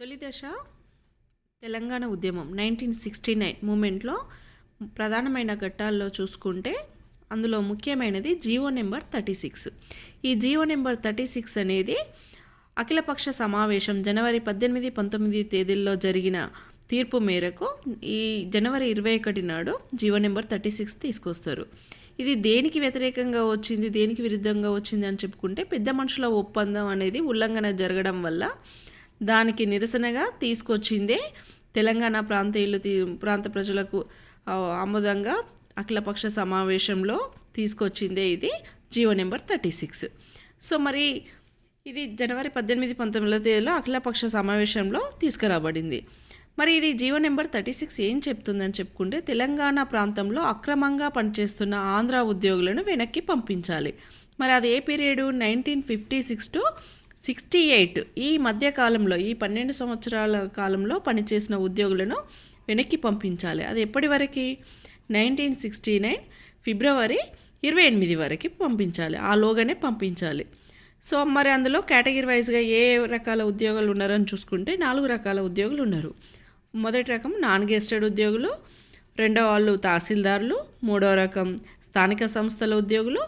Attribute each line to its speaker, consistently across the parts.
Speaker 1: తొలి దశ తెలంగాణ ఉద్యమం నైన్టీన్ సిక్స్టీ నైన్ మూమెంట్లో ప్రధానమైన ఘట్టాల్లో చూసుకుంటే అందులో ముఖ్యమైనది జీవో నెంబర్ థర్టీ సిక్స్. ఈ జీవో నెంబర్ థర్టీ సిక్స్ అనేది అఖిలపక్ష సమావేశం జనవరి పద్దెనిమిది పంతొమ్మిది తేదీల్లో జరిగిన తీర్పు మేరకు ఈ జనవరి ఇరవై ఒకటి నాడు జీవో నెంబర్ థర్టీ సిక్స్ తీసుకొస్తారు. ఇది దేనికి వ్యతిరేకంగా వచ్చింది దేనికి విరుద్ధంగా వచ్చింది అని చెప్పుకుంటే పెద్ద మనుషుల ఒప్పందం అనేది ఉల్లంఘన జరగడం వల్ల దానికి నిరసనగా తీసుకొచ్చిందే తెలంగాణ ప్రాంతీయులు తీ ప్రాంత ప్రజలకు ఆమోదంగా అఖిలపక్ష సమావేశంలో తీసుకొచ్చిందే ఇది. GO number thirty six. So మరి ఇది జనవరి పద్దెనిమిది పంతొమ్మిదో తేదీలో అఖిలపక్ష సమావేశంలో తీసుకురాబడింది. మరి ఇది జీవో నెంబర్ థర్టీ సిక్స్ ఏం చెప్తుందని చెప్పుకుంటే తెలంగాణ ప్రాంతంలో అక్రమంగా పనిచేస్తున్న ఆంధ్ర ఉద్యోగులను వెనక్కి పంపించాలి. మరి అది ఏ period? Nineteen fifty six to sixty eight ఈ మధ్య కాలంలో ఈ పన్నెండు సంవత్సరాల కాలంలో పనిచేసిన ఉద్యోగులను వెనక్కి పంపించాలి. అది ఎప్పటి వరకు? నైన్టీన్ సిక్స్టీ నైన్ ఫిబ్రవరి ఇరవై ఎనిమిది వరకు పంపించాలి. ఆ లోగానే పంపించాలి. సో మరి అందులో కేటగిరీ వైజ్గా ఏ రకాల ఉద్యోగాలు ఉన్నారని చూసుకుంటే నాలుగు రకాల ఉద్యోగులు ఉన్నారు. మొదటి రకం నాన్ గెస్టెడ్ ఉద్యోగులు రెండో వాళ్ళు తహసీల్దారులు మూడో రకం స్థానిక సంస్థల ఉద్యోగులు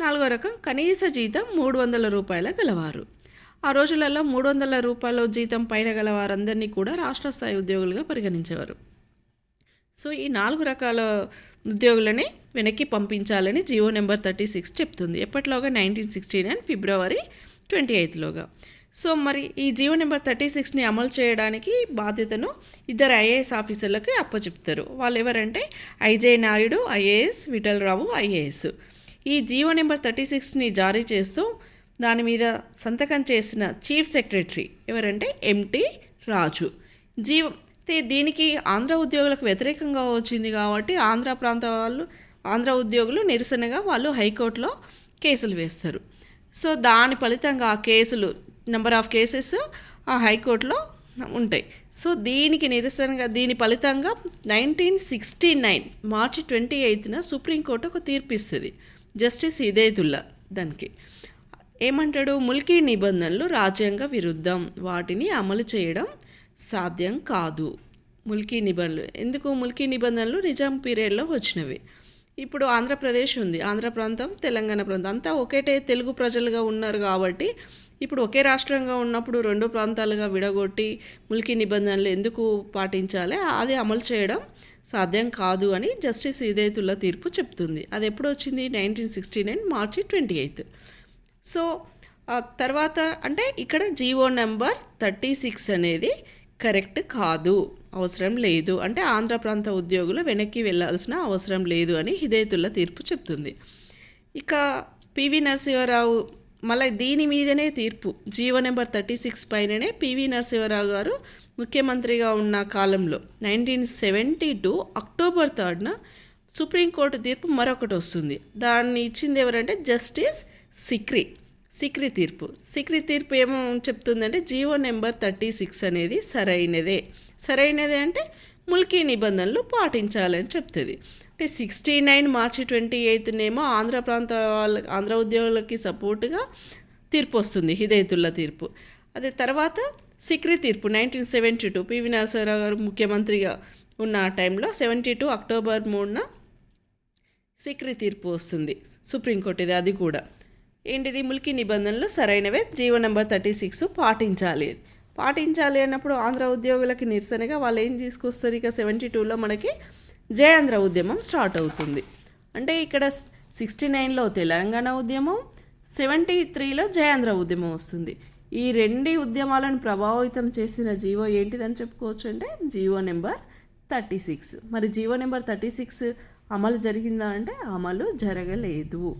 Speaker 1: నాలుగో రకం కనీస జీతం మూడు వందల రూపాయల గలవారు. ఆ రోజులలో మూడు వందల రూపాయల జీతం పైన గల వారందరినీ కూడా రాష్ట్ర స్థాయి ఉద్యోగులుగా పరిగణించేవారు. సో ఈ నాలుగు రకాల ఉద్యోగులని వెనక్కి పంపించాలని జియో నెంబర్ థర్టీ సిక్స్ చెప్తుంది. ఎప్పటిలోగా? నైన్టీన్ సిక్స్టీ నైన్ ఫిబ్రవరి ట్వంటీ ఎయిత్లోగా. సో మరి ఈ జియో నెంబర్ థర్టీ సిక్స్ని అమలు చేయడానికి బాధ్యతను ఇద్దరు ఐఏఎస్ ఆఫీసర్లకి అప్పచెప్తారు. వాళ్ళు ఎవరంటే IJ Naidu IAS Vithala Rao IAS. ఈ జియో నెంబర్ థర్టీ సిక్స్ని జారీ చేస్తూ దాని మీద సంతకం చేసిన చీఫ్ సెక్రటరీ ఎవరంటే ఎంటి రాజు. జీవ దీనికి ఆంధ్ర ఉద్యోగులకు వ్యతిరేకంగా వచ్చింది కాబట్టి ఆంధ్ర ప్రాంత వాళ్ళు ఆంధ్ర ఉద్యోగులు నిరసనగా వాళ్ళు హైకోర్టులో కేసులు వేస్తారు. సో దాని ఫలితంగా ఆ కేసులు నెంబర్ ఆఫ్ కేసెస్ ఆ హైకోర్టులో ఉంటాయి. సో దీనికి నిరసనగా దీని ఫలితంగా nineteen sixty nine March twenty ఎయిత్న supreme court ఒక తీర్పు ఇస్తుంది జస్టిస్ హిదేతుల్లా దానికి. ఏమంటాడు? ముల్కీ నిబంధనలు రాజ్యాంగ విరుద్ధం. వాటిని అమలు చేయడం సాధ్యం కాదు. ముల్కీ నిబంధనలు. ఎందుకు ముల్కీ నిబంధనలు? నిజాం పీరియడ్లో వచ్చినవి. ఇప్పుడు ఆంధ్రప్రదేశ్ ఉంది. ఆంధ్ర ప్రాంతం తెలంగాణ ప్రాంతం. అంతా ఒకటే తెలుగు ప్రజలుగా ఉన్నారు కాబట్టి ఇప్పుడు ఒకే రాష్ట్రంగా ఉన్నప్పుడు రెండు ప్రాంతాలుగా విడగొట్టి ముల్కీ నిబంధనలు ఎందుకు పాటించాలి? అది అమలు చేయడం సాధ్యం కాదు అని జస్టిస్ ఇదేతుల్లా తీర్పు చెప్తుంది. అది ఎప్పుడు వచ్చింది? Nineteen sixty nine March twenty eighth. So తర్వాత అంటే ఇక్కడ జీవో నెంబర్ థర్టీ సిక్స్ అనేది కరెక్ట్ కాదు అవసరం లేదు. అంటే ఆంధ్ర ప్రాంత ఉద్యోగులు వెనక్కి వెళ్ళాల్సిన అవసరం లేదు అని హిదయతుల్లా తీర్పు చెప్తుంది. ఇక పివి నరసింహారావు మళ్ళీ దీని మీదనే తీర్పు. జీవో నెంబర్ థర్టీ సిక్స్ పైననే పివి నరసింహారావు గారు ముఖ్యమంత్రిగా ఉన్న కాలంలో నైన్టీన్ సెవెంటీ టూ అక్టోబర్ థర్డ్న సుప్రీంకోర్టు తీర్పు మరొకటి వస్తుంది. దాన్ని ఇచ్చింది ఎవరంటే జస్టిస్ సిక్రీ సిక్రీ తీర్పు. సిక్రీ తీర్పు ఏమో చెప్తుందంటే జీవో నెంబర్ థర్టీ సిక్స్ అనేది సరైనదే. సరైనదే అంటే ముల్కీ నిబంధనలు పాటించాలని చెప్తుంది. అంటే సిక్స్టీ నైన్ మార్చి ట్వంటీ ఎయిత్నేమో ఆంధ్ర ప్రాంత వాళ్ళ ఆంధ్ర ఉద్యోగులకి సపోర్టుగా తీర్పు వస్తుంది హిదయతుల్లా తీర్పు. అదే తర్వాత సిక్రీ తీర్పు nineteen seventy two PV Narasimha Rao గారు ముఖ్యమంత్రిగా ఉన్న టైంలో సెవెంటీ టూ అక్టోబర్ మూడున సిక్రీ తీర్పు వస్తుంది. సుప్రీంకోర్టు ఇది అది కూడా. ఏంటిది? ముల్కీ నిబంధనలు సరైనవే. జీవో నెంబర్ థర్టీ సిక్స్ పాటించాలి. పాటించాలి అన్నప్పుడు ఆంధ్ర ఉద్యోగులకి నిరసనగా వాళ్ళు ఏం తీసుకొస్తారు? ఇక సెవెంటీ టూలో మనకి జయాంధ్ర ఉద్యమం స్టార్ట్ అవుతుంది. అంటే ఇక్కడ సిక్స్టీ నైన్లో తెలంగాణ ఉద్యమం సెవెంటీ త్రీలో జయాంధ్ర ఉద్యమం వస్తుంది. ఈ రెండు ఉద్యమాలను ప్రభావితం చేసిన జీవో ఏంటిదని చెప్పుకోవచ్చు అంటే జీవో నెంబర్ థర్టీ సిక్స్. మరి జీవో నెంబర్ థర్టీ సిక్స్ అమలు జరిగిందా అంటే అమలు జరగలేదు.